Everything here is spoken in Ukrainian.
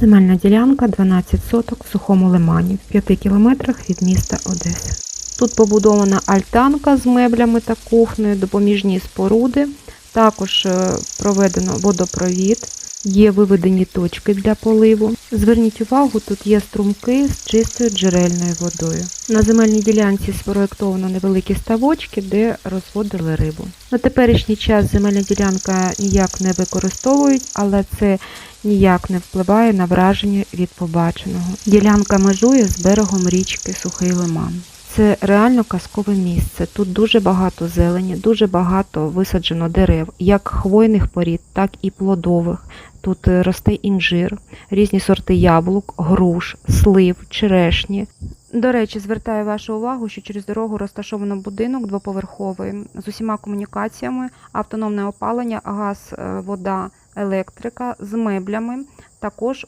Земельна ділянка 12 соток в сухому лимані в 5 кілометрах від міста Одеси. Тут побудована альтанка з меблями та кухнею, допоміжні споруди. Також е, проведено водопровід, є виведені точки для поливу. Зверніть увагу, тут є струмки з чистою джерельною водою. На земельній ділянці спроєктовано невеликі ставочки, де розводили рибу. На теперішній час земельна ділянка ніяк не використовують, але це ніяк не впливає на враження від побаченого. Ділянка межує з берегом річки Сухий Лиман. Це реально казкове місце. Тут дуже багато зелені, дуже багато висаджено дерев, як хвойних порід, так і плодових. Тут е, росте інжир, різні сорти яблук, груш, слив, черешні. До речі, звертаю вашу увагу, що через дорогу розташовано будинок двоповерховий з усіма комунікаціями, автономне опалення, газ, е, вода, електрика з меблями. Також